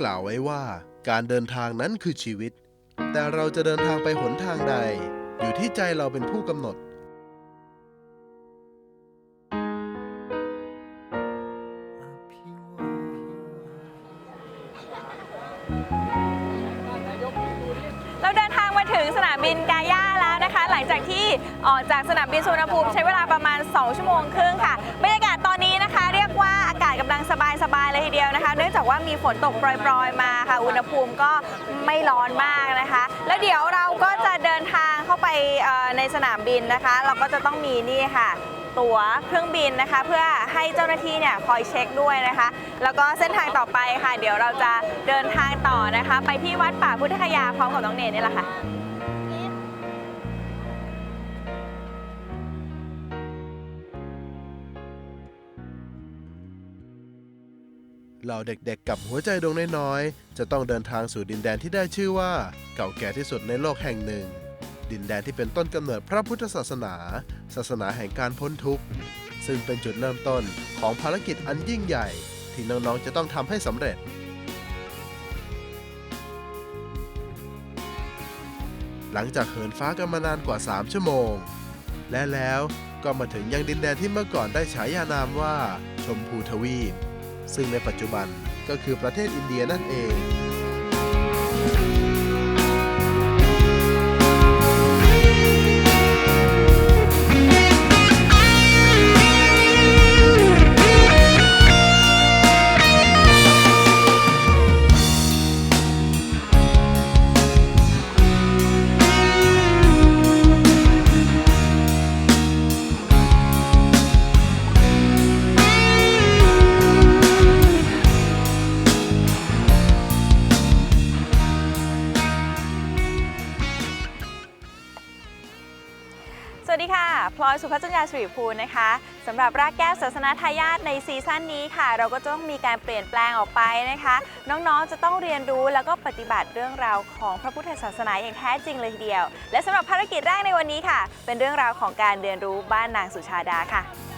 กล่าวไว้ว่า การเดินทางนั้นคือชีวิต แต่เราจะเดินทางไปหนทางใด อยู่ที่ใจเราเป็นผู้กำหนด เราเดินทางมาถึงสนามบินกาย่าแล้วนะคะ หลังจากที่ออกจากสนามบินสุวรรณภูมิใช้เวลาประมาณ 2 ชั่วโมงครึ่งค่ะ ว่าอากาศกำลังสบายๆเลยทีเดียวนะคะ เนื่องจากว่ามีฝนตกโปรยๆมาค่ะ อุณหภูมิก็ไม่ร้อนมากนะคะ แล้วเดี๋ยวเราก็จะเดินทางเข้าไปในสนามบินนะคะ เราก็จะต้องมีนี่ค่ะตั๋วเครื่องบินนะคะ เพื่อให้เจ้าหน้าที่เนี่ยคอยเช็คด้วยนะคะ แล้วก็เส้นทางต่อไปค่ะ เดี๋ยวเราจะเดินทางต่อนะคะ ไปที่วัดป่าพุทธคยาพร้อมกับน้องเนยนี่แหละค่ะ เหล่าเด็กๆ กับหัวใจดวงน้อยๆ จะต้องเดินทางสู่ดินแดนที่ได้ชื่อว่า เก่าแก่ที่สุดในโลกแห่งหนึ่ง ดินแดนที่เป็นต้นกำเนิดพระพุทธศาสนา ศาสนาแห่งการพ้นทุกข์ ซึ่งเป็นจุดเริ่มต้นของภารกิจอันยิ่งใหญ่ ที่น้องๆ จะต้องทำให้สำเร็จ หลังจากเหินฟ้ากันมานานกว่า 3 ชั่วโมง และแล้วก็มาถึงยังดินแดนที่เมื่อก่อนได้ฉายานามว่า ชมพูทวีป ซึ่งในปัจจุบันก็คือประเทศอินเดียนั่นเอง ลอยสุพัชญาสุริภูลนะคะสำหรับรากแก้วศาสนาทายาทในซีซั่นนี้ค่ะ เราก็จะต้องมีการเปลี่ยนแปลงออกไปนะคะ น้องๆจะต้องเรียนรู้แล้วก็ปฏิบัติเรื่องราวของพระพุทธศาสนาอย่างแท้จริงเลยทีเดียว และสำหรับภารกิจแรกในวันนี้ค่ะ เป็นเรื่องราวของการเรียนรู้บ้านนางสุชาดาค่ะ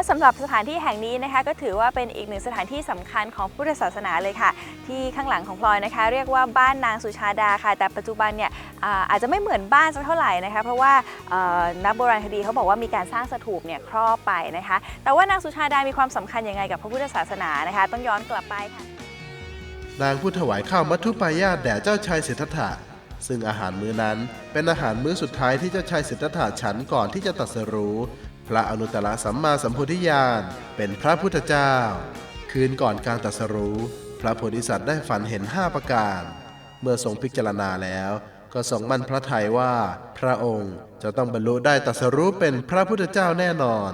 และสำหรับสถานที่แห่งนี้นะคะ ก็ถือว่าเป็นอีกหนึ่งสถานที่สำคัญของพุทธศาสนาเลยค่ะ ที่ข้างหลังของพลอยนะคะ เรียกว่าบ้านนางสุชาดาค่ะ แต่ปัจจุบันเนี่ยอาอาจจะไม่เหมือนบ้านสักเท่าไหร่นะคะ เพราะว่านักโบราณคดีเขาบอกว่ามีการสร้างสถูปเนี่ยครอบไปนะคะ แต่ว่านางสุชาดามีความสำคัญยังไงกับพระพุทธศาสนานะคะ ต้องย้อนกลับไปค่ะ นางผู้ถวายข้าวมัทุปายาตแด่เจ้าชายสิทธัตถะซึ่งอาหารมื้อนั้นเป็นอาหารมื้อสุดท้ายที่เจ้าชายสิทธัตถะฉันก่อนที่จะตรัสรู้ พระอนุตตรสัมมาสัมโพธิญาณเป็นพระพุทธเจ้า คืนก่อนการตรัสรู้ พระโพธิสัตว์ได้ฝันเห็นห้าประการ เมื่อทรงพิจารณาแล้ว ก็ทรงมั่นพระทัยว่า พระองค์จะต้องบรรลุได้ตรัสรู้เป็นพระพุทธเจ้าแน่นอน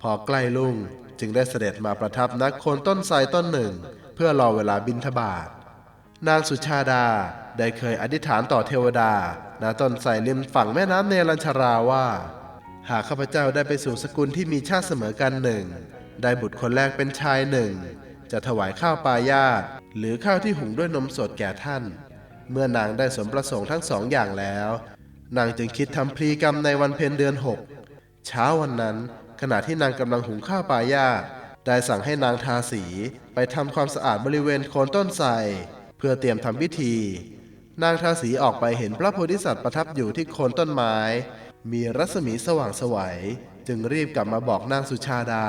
พอใกล้ลุ่งจึงได้เสด็จมาประทับนักโคนต้นไทรต้นหนึ่ง เพื่อรอเวลาบินทบาทนางสุชาดาได้เคยอธิษฐานต่อเทวดาณต้นไทรริมฝั่งแม่น้ำเนรัญชาราว่า หากข้าพเจ้าได้ไปสู่สกุลที่มีชาติเสมอกันหนึ่ง ได้บุตรคนแรกเป็นชายหนึ่ง จะถวายข้าวปลายาตหรือข้าวที่หุงด้วยนมสดแก่ท่าน เมื่อนางได้สมประสงค์ทั้งสองอย่างแล้ว นางจึงคิดทำพลีกรรมในวันเพ็ญเดือนหกเช้าวันนั้น ขณะที่นางกำลังหุงข้าวปลายาตได้สั่งให้นางทาสีไปทำความสะอาดบริเวณโคนต้นไทรเพื่อเตรียมทำพิธี นางทาสีออกไปเห็นพระโพธิสัตว์ประทับอยู่ที่โคนต้นไม้ มีรัศมีสว่างสวัยจึงรีบกลับมาบอกนางสุชาดา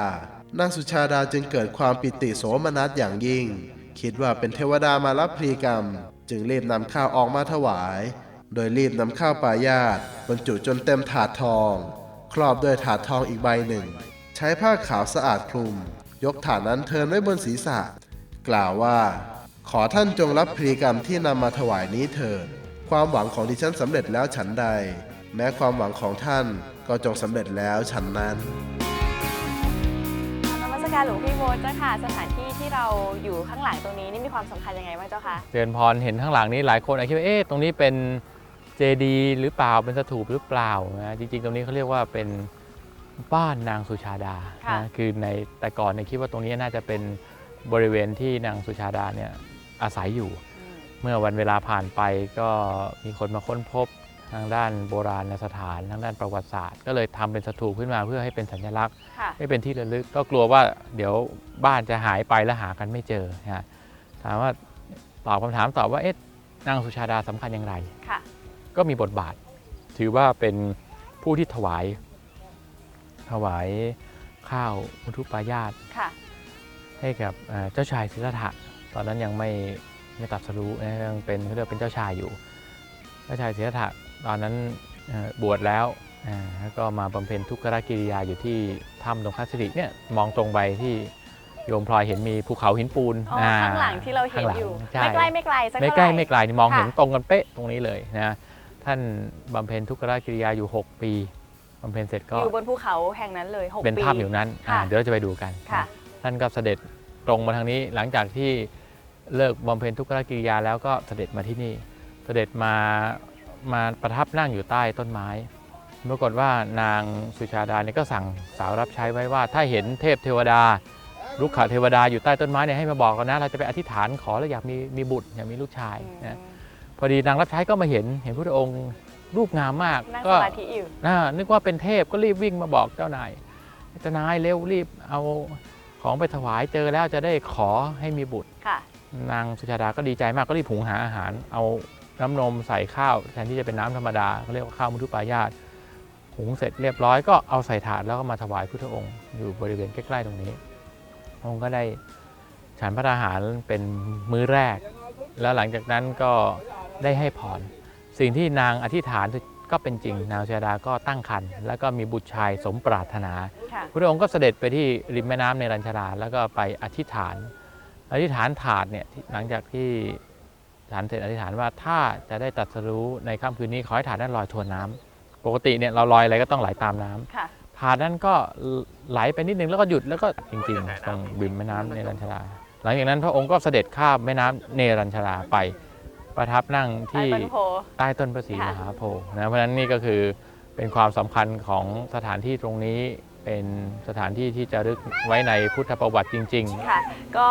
นางสุชาดาจึงเกิดความปิติโสมนัสอย่างยิ่ง คิดว่าเป็นเทวดามารับพลีกรรม จึงรีบนำข้าวออกมาถวาย โดยรีบนำข้าวปลายาตบรรจุจนเต็มถาดทอง ครอบด้วยถาดทองอีกใบหนึ่ง ใช้ผ้าขาวสะอาดคลุม ยกถาดนั้นเทินไว้บนศีรษะ กล่าวว่า ขอท่านจงรับพลีกรรมที่นำมาถวายนี้เถิดความหวังของดิฉันสำเร็จแล้วฉันใด แม้ความหวังของท่านก็จงสำเร็จแล้วฉันนั้นนมัสการหลวงพี่โบ๊ทเจ้าค่ะ สถานที่ที่เราอยู่ข้างหลังตรงนี้นี่มีความสำคัญยังไงบ้างเจ้าคะเตือนพรเห็นข้างหลังนี้หลายคนอาจคิดว่าเอ๊ะตรงนี้เป็นเจดีย์หรือเปล่าเป็นสถูปหรือเปล่านะจริงๆ ตรงนี้เขาเรียกว่าเป็นบ้านนางสุชาดาค่ะ นะคือในแต่ก่อนเนี่ยคิดว่าตรงนี้น่าจะเป็นบริเวณที่นางสุชาดาเนี่ยอาศัยอยู่ อืม เมื่อวันเวลาผ่านไปก็มีคนมาค้นพบ ทางด้านโบราณสถานทางด้านประวัติศาสตร์ ก็เลยทำเป็นสถูปขึ้นมาเพื่อให้เป็นสัญลักษณ์ค่ะให้เป็นที่ระลึก ก็กลัวว่าเดี๋ยวบ้านจะหายไปแล้วหากันไม่เจอนะฮะถามว่าตอบคำถามตอบว่าเอ๊ะนางสุชาดาสำคัญอย่างไรค่ะก็มีบทบาท ถือว่าเป็นผู้ที่ถวาย ถวายข้าวมุทุปายาตค่ะให้กับเอ่อเจ้าชายสิทธัตถะตอนนั้นยังไม่ไม่ตรัดสรู้นะยังเป็นเขาเรียกว่าเป็นเจ้าชายอยู่ เจ้าชายสิทธัตถะ ตอนนั้นเอ่อบวชแล้วอ่าแล้วก็มาบำเพ็ญทุกขกิริยาอยู่ที่ถ้ำตรงคัสสิริเนี่ยมองตรงไปที่โยมพลอยเห็นมีภูเขาหินปูนอ๋ออาข้างหลังที่เราเห็นข้างหลังอยู่ใช่ไม่ใกล้ไม่ไกลสักไม่เท่าใกล้ไหร่ไม่ไกลนี่มองค่ะเห็นตรงกันเป๊ะตรงนี้เลยนะท่านบำเพ็ญทุกขกิริยาอยู่ 6 ปีบำเพ็ญเสร็จก็อยู่บนภูเขาแห่งนั้นเลยหกเป็นปีภาพอยู่นั้นอ่าค่ะเดี๋ยวเราจะไปดูกันค่ะท่านก็เสด็จตรงมาทางนี้หลังจากที่เลิกบำเพ็ญทุกขกิริยาแล้วก็เสด็จมาที่นี่ เสด็จมา มาประทับนั่งอยู่ใต้ต้นไม้ปรากฏว่านางสุชาดาเนี่ยก็สั่งสาวรับใช้ไว้ว่า ถ้าเห็นเทพเทวดาลุกขเทวดาอยู่ใต้ต้นไม้เนี่ยให้มาบอกกันนะ เราจะไปอธิษฐานขอแล้วอยากมีมีบุตรอยากมีลูกชายอืมนะพอดีนางรับใช้ก็มาเห็นเห็นพระองค์รูปงามมากนั่งก็สมาธิอยู่น่านึกว่าเป็นเทพก็รีบวิ่งมาบอกเจ้านายเจ้านายเร็วรีบเอาของไปถวายเจอแล้วจะได้ขอให้มีบุตรค่ะนางสุชาดาก็ดีใจมากก็รีบหุงหาอาหารเอา น้ำนมใส่ข้าวแทนที่จะเป็นน้ำธรรมดาเขาเรียกว่าข้าวมุทุปายาตหุงเสร็จเรียบร้อยก็เอาใส่ถาดแล้วก็มาถวายพุทธองค์อยู่บริเวณใกล้ๆตรงนี้องค์ก็ได้ฉันพระอาหารเป็นมื้อแรก แล้วหลังจากนั้นก็ได้ให้พรสิ่งที่นางอธิษฐานก็เป็นจริง นางสุชาดาก็ตั้งครรภ์แล้วก็มีบุตรชายสมปรารถนาค่ะพระองค์ก็เสด็จไปที่ริมแม่น้ำในรัญชราแล้วก็ไปอธิษฐาน อธิษฐานถาดเนี่ยที่หลังจากที่ ฐานเสร็จอธิษฐานว่าถ้าจะได้ตรัดสรู้ในค่ำคืนนี้ขอให้ถาดนั้นลอยทวนน้ำปกติเนี่ยเราลอยอะไรก็ต้องไหลตามน้ำค่ะถาดนั้นก็ไหลไปนิดนึงแล้วก็หยุดแล้วก็จริงๆตรงริมแม่น้ำในรัญชรา หลังจากนั้นพระองค์ก็เสด็จข้ามแม่น้ำเนรัญชราไป ประทับนั่งใต้ที่ต้นโพใต้ต้นพระศรีค่ะมหาโพธิ์นะเพราะฉะนั้นนี่ก็คือเป็นความสำคัญของสถานที่ตรงนี้ เป็นสถานที่ที่จะรึกไว้ในพุทธประวัติจริง ๆ ค่ะ ก็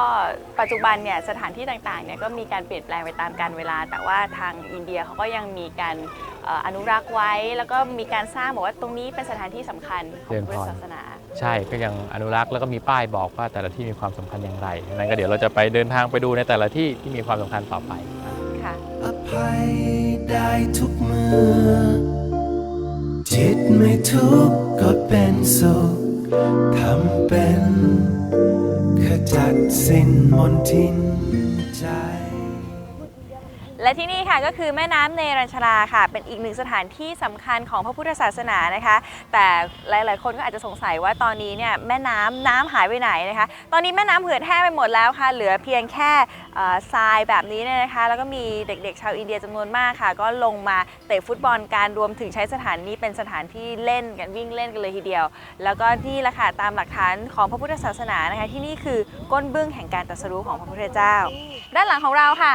ปัจจุบันเนี่ยสถานที่ต่างๆเนี่ยก็มีการเปลี่ยนแปลงไปตามกาลเวลา แต่ว่าทางอินเดียเขาก็ยังมีการเอ่ออนุรักษ์ไว้ แล้วก็มีการสร้างบอกว่าตรงนี้เป็นสถานที่สำคัญของเจริญพุทพธรศาสนา ใช่ก็ยังอนุรักษ์แล้วก็มีป้ายบอกว่าแต่ละที่มีความสำคัญอย่างไรนั้นก็เดี๋ยวเราจะไปเดินทางไปดูในแต่ละที่ที่มีความสำคัญต่อไป ค่ะ อภัยได้ทุกเมื่อ จิตไม่ทุกข์ก็เป็นสุขทำเป็นขจัดสิ้นมนทิน และที่นี่ค่ะก็คือแม่น้ำเนรัญชราค่ะ เป็นอีกหนึ่งสถานที่สำคัญของพระพุทธศาสนานะคะ แต่หลาย ๆ คนก็อาจจะสงสัยว่าตอนนี้เนี่ยแม่น้ำน้ำหายไปไหนนะคะ ตอนนี้แม่น้ำเหือดแห้งไปหมดแล้วค่ะ เหลือเพียงแค่เอ่อทรายแบบนี้เนี่ยนะคะ แล้วก็มีเด็ก ๆ ชาวอินเดียจำนวนมากค่ะ ก็ลงมาเตะฟุตบอลการรวมถึงใช้สถานนี้เป็นสถานที่เล่นกันวิ่งเล่นกันเลยทีเดียว แล้วก็นี่แหละค่ะตามหลักฐานของพระพุทธศาสนานะคะ ที่นี่คือก้นเบื้องแห่งการตรัสรู้ของพระพุทธเจ้า ด้านหลังของเราค่ะ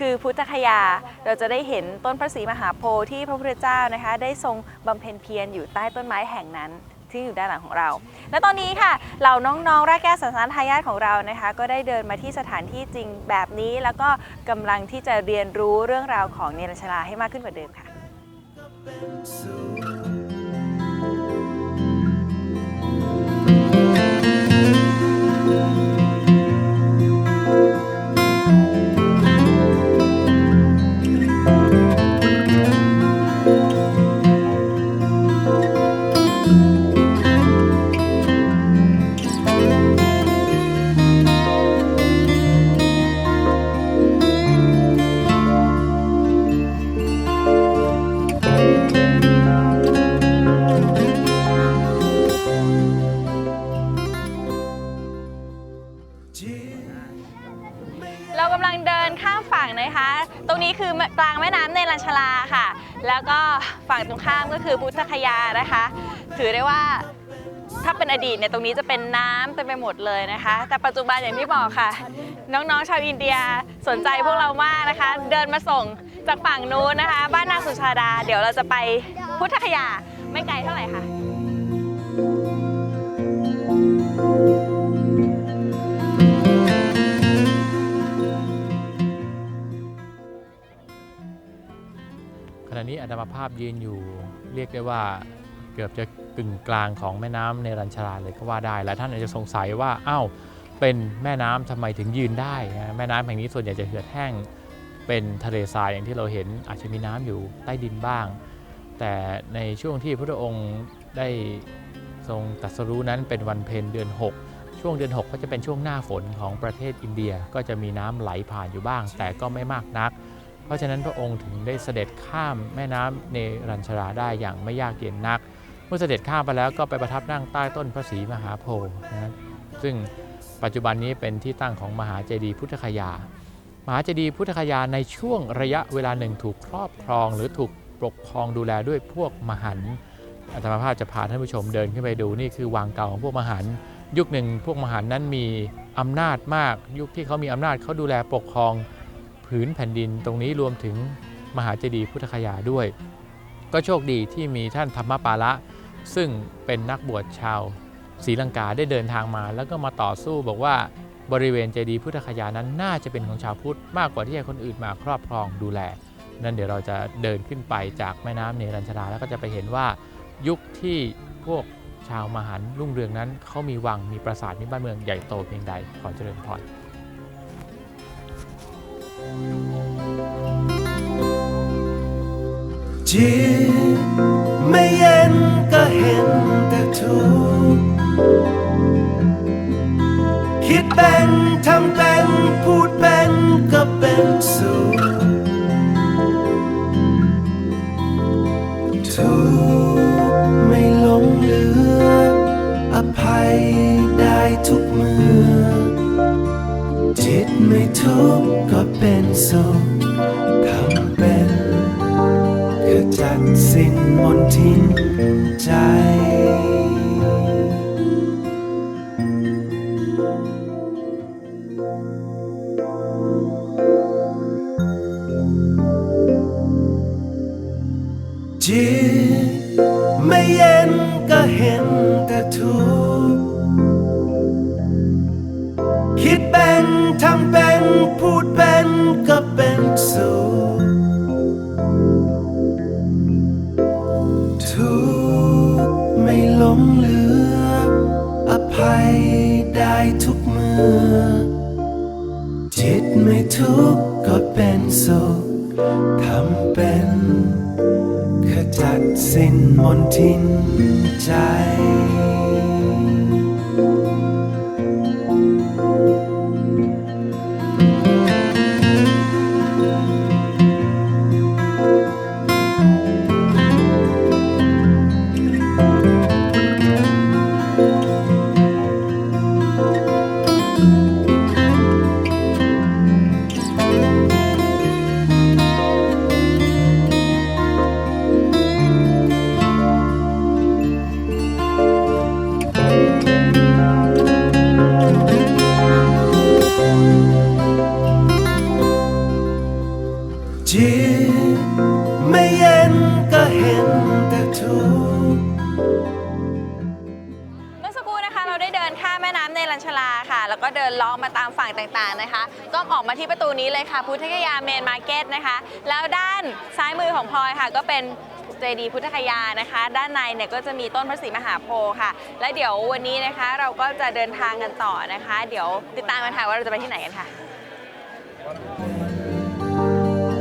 คือพุทธคยา เราจะได้เห็นต้นพระศรีมหาโพธิ์ที่พระพุทธเจ้านะคะ ได้ทรงบำเพ็ญเพียรอยู่ใต้ต้นไม้แห่งนั้นที่อยู่ด้านหลังของเรา และตอนนี้ค่ะ เหล่าน้องๆรากแก้วสันสานทายาทของเรานะคะ ก็ได้เดินมาที่สถานที่จริงแบบนี้ แล้วก็กำลังที่จะเรียนรู้เรื่องราวของเนรชลาให้มากขึ้นกว่าเดิมค่ะ ถือได้ว่าถ้าเป็นอดีตเนี่ยตรงนี้จะเป็นน้ำเต็มไปหมดเลยนะคะ แต่ปัจจุบันอย่างที่บอกค่ะ น้องๆชาวอินเดียสนใจพวกเรามากนะคะ เดินมาส่งจากฝั่งนู้นนะคะ บ้านนางสุชาดา เดี๋ยวเราจะไปพุทธคยาไม่ไกลเท่าไหร่ค่ะขณะนี้อาตมาภาพยืนอยู่เรียกได้ว่า กือบจะกึ่งกลางของแม่น้ำในรัญชาราเลยก็ว่าได้หลายท่านอาจจะสงสัยว่าอ้าวเป็นแม่น้ำทำไมถึงยืนได้นะแม่น้ำแห่งนี้ส่วนใหญ่จะเหือดแห้งเป็นทะเลทรายอย่างที่เราเห็นอาจจะมีน้ำอยู่ใต้ดินบ้าง แต่ในช่วงที่พระองค์ได้ทรงตรัสรู้นั้นเป็นวันเพ็ญเดือน 6 ช่วงเดือน 6 ก็จะเป็นช่วงหน้าฝนของประเทศอินเดียก็จะมีน้ำไหลผ่านอยู่บ้าง แต่ก็ไม่มากนัก เพราะฉะนั้นพระองค์ถึงได้เสด็จข้ามแม่น้ำเนรัญชราได้อย่างไม่ยากเย็นนัก มื่อเสด็จข้ามไปแล้วก็ไปประทับนั่งใต้ต้นพระศรีมหาโพธิ์นะซึ่งปัจจุบันนี้เป็นที่ตั้งของมหาเจดีย์พุทธคยา มหาเจดีย์พุทธคยาในช่วงระยะเวลาหนึ่งถูกครอบครอง หรือถูกปกครองดูแลด้วยพวกมหันอาตมาภาพจะพาท่านผู้ชมเดินขึ้นไปดูนี่คือวังเก่าของพวกมหันยุคหนึ่งพวกมหันต์นั้นมีอำนาจมาก ยุคที่เขามีอำนาจเขาดูแลปกครองผืนแผ่นดินตรงนี้รวมถึงมหาเจดีย์พุทธคยาด้วย ก็โชคดีที่มีท่านธรรมปาละ ซึ่งเป็นนักบวชชาวศรีลังกาได้เดินทางมา แล้วก็มาต่อสู้บอกว่าบริเวณเจดีย์พุทธคยานั้นน่าจะเป็นของชาวพุทธมากกว่าที่ให้คนอื่นมาครอบครองดูแล นั่นเดี๋ยวเราจะเดินขึ้นไปจากแม่น้ำเนรัญชราแล้วก็จะไปเห็นว่ายุคที่พวกชาวมหันรุ่งเรืองนั้นเขามีวังมีปราสาทมีบ้านเมืองใหญ่โตเพียงใดขอเจริญพรจ ไม่ทุกข์ก็เป็นสุขทำเป็นขจัดสิ้นมนทินใจจิตไม่เย็นก็เห็นแต่ทุกข์ คิดเป็นทำเป็น พูดเป็นก็เป็นสุขทุกไม่หลงเหลือ อภัยได้ทุกเมื่อ จิตไม่ทุกข์ก็เป็นสุขทำเป็นขจัดสิ้นมนทินใจ นล้อมมาตามฝั่งต่างๆนะคะ ก็ออกมาที่ประตูนี้เลยค่ะ พุทธคยาเมนมาร์เก็ตนะคะ แล้วด้านซ้ายมือของพลอยค่ะ ก็เป็นเจดีย์พุทธคยานะคะ ด้านในเนี่ยก็จะมีต้นพระศรีมหาโพธิ์ค่ะ และเดี๋ยววันนี้นะคะเราก็จะเดินทางกันต่อนะคะ เดี๋ยวติดตามกันค่ะว่าเราจะไปที่ไหนกันค่ะ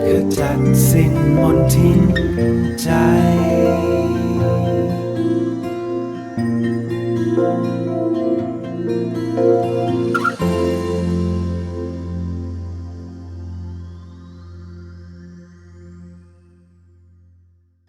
ขจัดสิ้นมนทิน